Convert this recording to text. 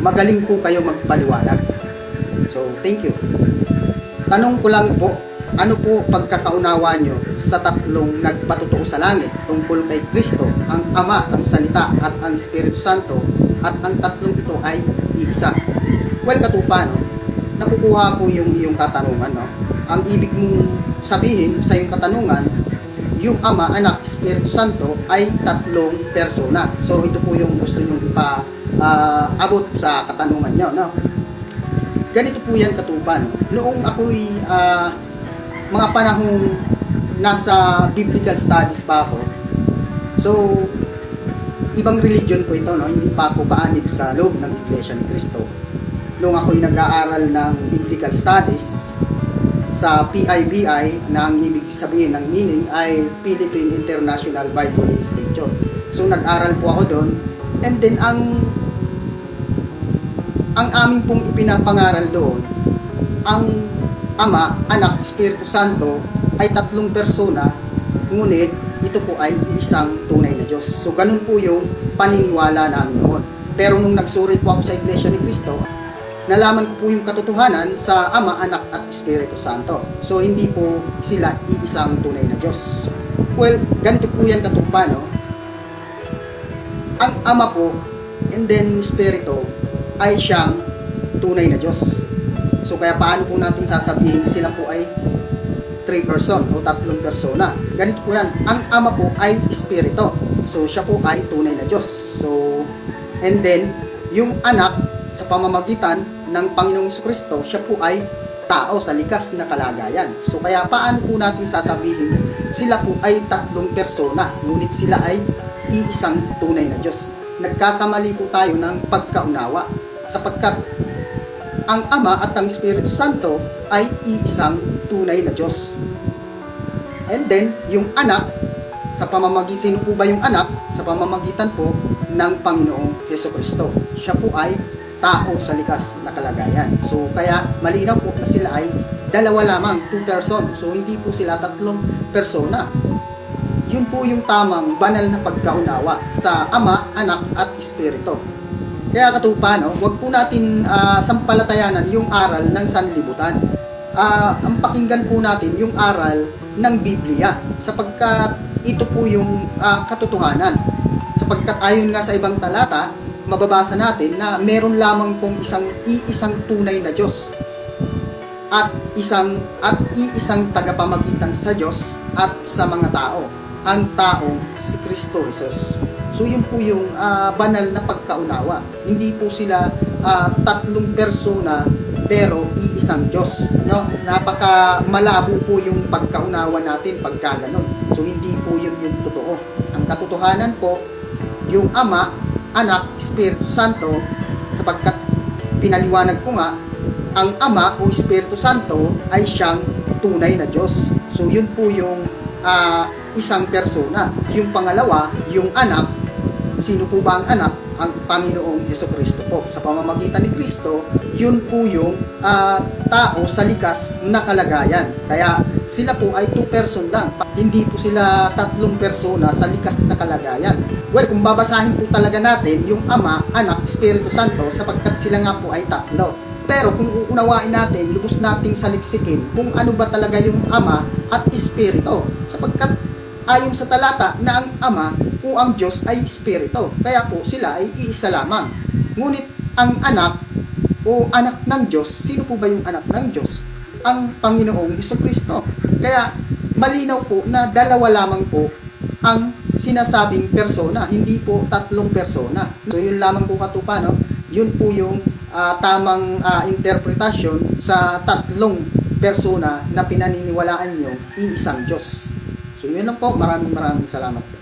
magaling po kayo magpaliwanag. So, thank you. Tanong ko lang po, ano po pagkakaunawa nyo sa tatlong nagpatutuo sa langit tungkol kay Kristo, ang Ama, ang Salita, at ang Espiritu Santo, at ang tatlong ito ay iisa? Well, katupa, no? Nakukuha ko yung iyong katanungan, no? Ang ibig mong sabihin sa iyong katanungan, yung Ama, Anak, Espiritu Santo ay tatlong persona. So, ito po yung gusto nyong ipa ah, abot sa katanungan nyo, no? Ganito po yan katupan. Noong ako'y ah, mga panahong nasa biblical studies pa ako, so, ibang religion po ito, no? hindi pa ako kaanib sa loob ng Iglesia ni Cristo. Noong ako'y nag-aaral ng biblical studies sa PIBI, na ang ibig sabihin ng meaning ay Philippine International Bible Institute. So, nag-aral po ako doon. And then, ang ang aming pong ipinapangaral doon, ang Ama, Anak, Espiritu Santo ay tatlong persona, ngunit ito po ay iisang tunay na Diyos. So ganun po yung paniniwala namin noon. Pero nung nagsuri po ako sa Iglesia ni Cristo, nalaman ko po yung katotohanan sa Ama, Anak at Espiritu Santo. So hindi po sila iisang tunay na Diyos. Well, ganito po yan katupa, no? Ang Ama po, and then Espiritu, ay siyang tunay na Diyos. So kaya paano po natin sasabihin sila po ay three person o tatlong persona. Ganito po yan. Ang ama po ay espiritu. So siya po ay tunay na Diyos. So and then yung anak sa pamamagitan ng Panginoong Kristo, siya po ay tao sa likas na kalagayan. So kaya paano po natin sasabihin sila po ay tatlong persona, ngunit sila ay iisang tunay na Diyos. Nagkakamali po tayo ng pagkaunawa sapagkat ang Ama at ang Espiritu Santo ay iisang tunay na Diyos. And then, yung anak, sa pamamagitan, sino po ba yung anak? Sa pamamagitan po ng Panginoong Heso Kristo. Siya po ay tao sa likas na kalagayan. So, kaya malinaw po na sila ay dalawa lamang, two person. So, hindi po sila tatlong persona. Yun po yung tamang banal na pagkaunawa sa Ama, Anak at Espiritu. Kaya katupa, no, wag po natin ah, sampalatayanan yung aral ng sanlibutan. Ah, ang pakinggan po natin yung aral ng Biblia sapagkat ito po yung ah, katotohanan. Sapagkat ayon nga sa ibang talata, mababasa natin na meron lamang pong isang iisang tunay na Diyos at isang at iisang tagapamagitan sa Diyos at sa mga tao ang taong si Kristo Jesus. So yun po yung ah, banal na pagkaunawa. Hindi po sila ah, tatlong persona pero iisang Diyos. No? Napaka malabo po yung pagkaunawa natin pagka ganun. So hindi po yun yung totoo. Ang katotohanan po, yung Ama, Anak, Espiritu Santo, sapagkat pinaliwanag ko nga, ang Ama o Espiritu Santo ay siyang tunay na Diyos. So yun po yung ah, isang persona. Yung pangalawa, yung anak, sino po ba ang anak? Ang Panginoong Heso Kristo po. Sa pamamagitan ni Kristo, yun po yung ah, tao sa likas na kalagayan. Kaya sila po ay two person lang. Hindi po sila tatlong persona sa likas na kalagayan. Well, kung babasahin po talaga natin yung Ama, Anak, Espiritu Santo sapagkat sila nga po ay tatlo. Pero kung uunawain natin, lubos nating saliksikin kung ano ba talaga yung Ama at Espiritu. Sapagkat ayon sa talata na ang Ama o ang Diyos ay Espiritu. Kaya po sila ay iisa lamang. Ngunit ang anak o anak ng Diyos, sino po ba yung anak ng Diyos? Ang Panginoong Heso Kristo. Kaya malinaw po na dalawa lamang po ang sinasabing persona, hindi po tatlong persona. So yun lamang po katupa, no? Yun po yung ah, tamang ah, interpretasyon sa tatlong persona na pinaniniwalaan nyo iisang Diyos. So yun lang po, maraming maraming salamat po.